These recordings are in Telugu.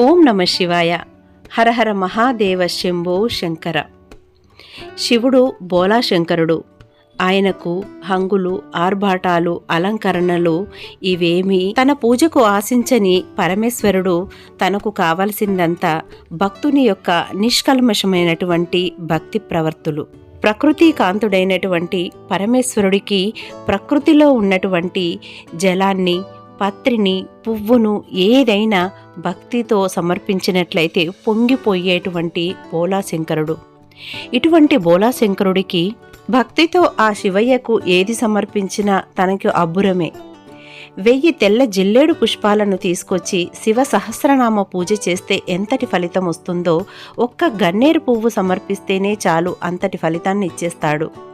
ఓం నమ శివాయ. హరహర మహాదేవ శంభో శంకర. శివుడు బోలాశంకరుడు. ఆయనకు హంగులు ఆర్భాటాలు అలంకరణలు ఇవేమీ తన పూజకు ఆశించని పరమేశ్వరుడు తనకు కావలసిందంతా భక్తుని యొక్క నిష్కల్మషమైనటువంటి భక్తి ప్రవర్తులు. ప్రకృతి కాంతుడైనటువంటి పరమేశ్వరుడికి ప్రకృతిలో ఉన్నటువంటి జలాన్ని పత్రిని పువ్వును ఏదైనా భక్తితో సమర్పించినట్లయితే పొంగిపోయేటువంటి బోలాశంకరుడు ఇటువంటి బోలాశంకరుడికి భక్తితో ఆ శివయ్యకు ఏది సమర్పించినా తనకు అబ్బురమే. వెయ్యి తెల్ల జిల్లేడు పుష్పాలను తీసుకొచ్చి శివ సహస్రనామ పూజ చేస్తే ఎంతటి ఫలితం వస్తుందో ఒక్క గన్నేరు పువ్వు సమర్పిస్తేనే చాలు అంతటి ఫలితాన్ని ఇచ్చేస్తాడు.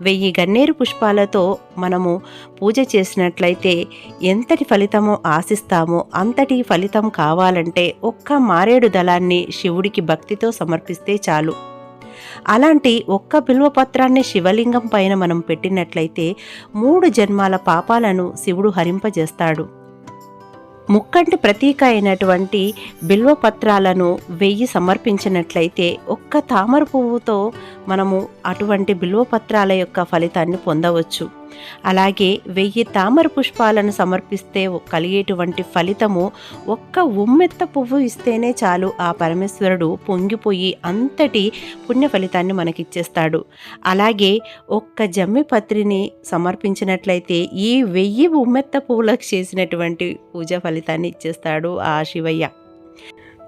వెయ్యి గన్నేరు పుష్పాలతో మనము పూజ చేసినట్లయితే ఎంతటి ఫలితమో ఆశిస్తామో అంతటి ఫలితం కావాలంటే ఒక్క మారేడు దళాన్ని శివుడికి భక్తితో సమర్పిస్తే చాలు. అలాంటి ఒక్క బిల్వపత్రాన్ని శివలింగం పైన మనం పెట్టినట్లయితే మూడు జన్మాల పాపాలను శివుడు హరింపజేస్తాడు. ముక్కంటి ప్రతీక అయినటువంటి బిల్వపత్రాలను వెయ్యి సమర్పించినట్లయితే ఒక్క తామర పువ్వుతో మనము అటువంటి బిల్వపత్రాల యొక్క ఫలితాన్ని పొందవచ్చు. అలాగే వెయ్యి తామర పుష్పాలను సమర్పిస్తే కలిగేటువంటి ఫలితము ఒక్క ఉమ్మెత్త పువ్వు ఇస్తేనే చాలు ఆ పరమేశ్వరుడు పొంగిపోయి అంతటి పుణ్య ఫలితాన్ని మనకిచ్చేస్తాడు. అలాగే ఒక్క జమ్మి పత్రిని సమర్పించినట్లయితే ఈ వెయ్యి ఉమ్మెత్త పువ్వులకు చేసినటువంటి పూజ ఫలితాన్ని ఇచ్చేస్తాడు ఆ శివయ్య.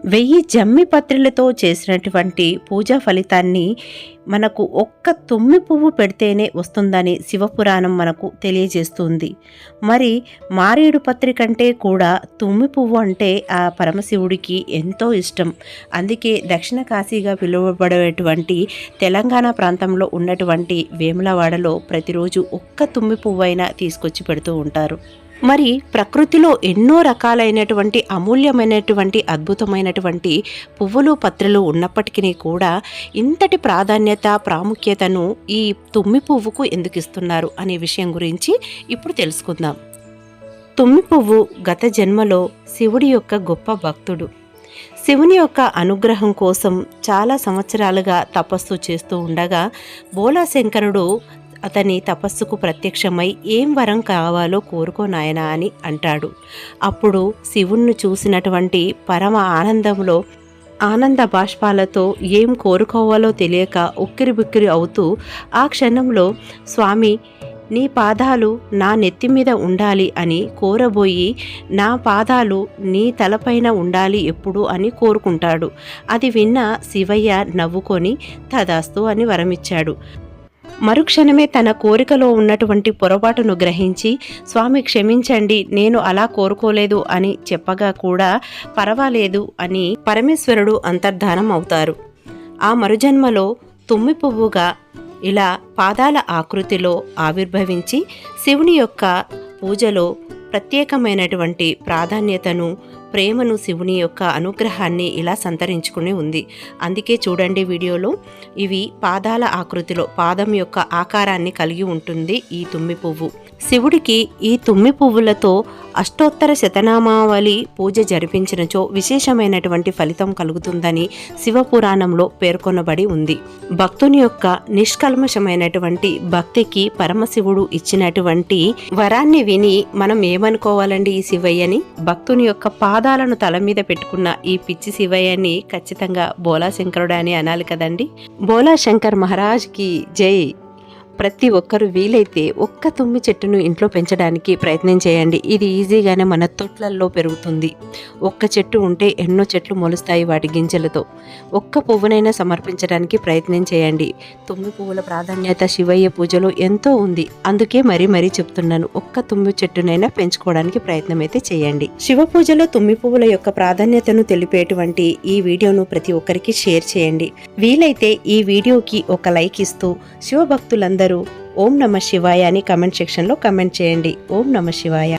వెయ్యి జమ్మి పత్రిలతో చేసినటువంటి పూజా ఫలితాన్ని మనకు ఒక్క తుమ్మి పువ్వు పెడితేనే వస్తుందని శివపురాణం మనకు తెలియజేస్తుంది. మరి మారేడు పత్రి కంటే కూడా తుమ్మి పువ్వు అంటే ఆ పరమశివుడికి ఎంతో ఇష్టం. అందుకే దక్షిణ కాశీగా పిలువబడేటువంటి తెలంగాణ ప్రాంతంలో ఉన్నటువంటి వేములవాడలో ప్రతిరోజు ఒక్క తుమ్మి పువ్వు అయినా తీసుకొచ్చి పెడుతూ ఉంటారు. మరి ప్రకృతిలో ఎన్నో రకాలైనటువంటి అమూల్యమైనటువంటి అద్భుతమైనటువంటి పువ్వులు పత్రులు ఉన్నప్పటికీ కూడా ఇంతటి ప్రాధాన్యత ప్రాముఖ్యతను ఈ తుమ్మి పువ్వుకు ఎందుకు ఇస్తున్నారు అనే విషయం గురించి ఇప్పుడు తెలుసుకుందాం. తుమ్మి పువ్వు గత జన్మలో శివుడి యొక్క గొప్ప భక్తుడు. శివుని యొక్క అనుగ్రహం కోసం చాలా సంవత్సరాలుగా తపస్సు చేస్తూ ఉండగా బోలాశంకరుడు అతని తపస్సుకు ప్రత్యక్షమై ఏం వరం కావాలో కోరుకో నాయనా అని అంటాడు. అప్పుడు శివుణ్ణి చూసినటువంటి పరమ ఆనందంలో ఆనంద బాష్పాలతో ఏం కోరుకోవాలో తెలియక ఉక్కిరి బిక్కిరి అవుతూ ఆ క్షణంలో స్వామి నీ పాదాలు నా నెత్తి మీద ఉండాలి అని కోరబోయి నా పాదాలు నీ తలపైన ఉండాలి ఎప్పుడు అని కోరుకుంటాడు. అది విన్న శివయ్య నవ్వుకొని తదాస్తు అని వరమిచ్చాడు. మరుక్షణమే తన కోరికలో ఉన్నటువంటి పొరపాటును గ్రహించి స్వామి క్షమించండి నేను అలా కోరుకోలేదు అని చెప్పగా కూడా పర్వాలేదు అని పరమేశ్వరుడు అంతర్ధానం అవుతారు. ఆ మరుజన్మలో తుమ్మి పువ్వుగా ఇలా పాదాల ఆకృతిలో ఆవిర్భవించి శివుని యొక్క పూజలో ప్రత్యేకమైనటువంటి ప్రాధాన్యతను ప్రేమను శివుని యొక్క అనుగ్రహాన్ని ఇలా సంతరించుకుని ఉంది. అందుకే చూడండి వీడియోలో ఇవి పాదాల ఆకృతిలో పాదం యొక్క ఆకారాన్ని కలిగి ఉంటుంది ఈ తుమ్మి పువ్వు. శివుడికి ఈ తుమ్మి పువ్వులతో అష్టోత్తర శతనామావళి పూజ జరిపించినచో విశేషమైనటువంటి ఫలితం కలుగుతుందని శివపురాణంలో పేర్కొనబడి ఉంది. భక్తుని యొక్క నిష్కల్మషమైనటువంటి భక్తికి పరమశివుడు ఇచ్చినటువంటి వరాన్ని విని మనం ఏమనుకోవాలండి ఈ శివయ్యని? భక్తుని యొక్క పాదాలను తల మీద పెట్టుకున్న ఈ పిచ్చి శివయ్యని ఖచ్చితంగా బోలాశంకరుడు అని అనాలి కదండి. బోలాశంకర్ మహారాజ్కి జై. ప్రతి ఒక్కరు వీలైతే ఒక్క తుమ్మి చెట్టును ఇంట్లో పెంచడానికి ప్రయత్నం చేయండి. ఇది ఈజీగానే మన తొట్లల్లో పెరుగుతుంది. ఒక్క చెట్టు ఉంటే ఎన్నో చెట్లు మొలుస్తాయి వాటి గింజలతో. ఒక్క పువ్వునైనా సమర్పించడానికి ప్రయత్నం చేయండి. తుమ్మి పువ్వుల ప్రాధాన్యత శివయ్య పూజలో ఎంతో ఉంది. అందుకే మరీ మరీ చెప్తున్నాను ఒక్క తుమ్మి చెట్టునైనా పెంచుకోవడానికి ప్రయత్నం అయితే చేయండి. శివ పూజలో తుమ్మి పువ్వుల యొక్క ప్రాధాన్యతను తెలిపేటువంటి ఈ వీడియోను ప్రతి ఒక్కరికి షేర్ చేయండి. వీలైతే ఈ వీడియోకి ఒక లైక్ ఇస్తూ శివభక్తులందరూ ఓం నమ శివాయ అని కమెంట్ సెక్షన్లో కమెంట్ చేయండి. ఓం నమ శివాయ.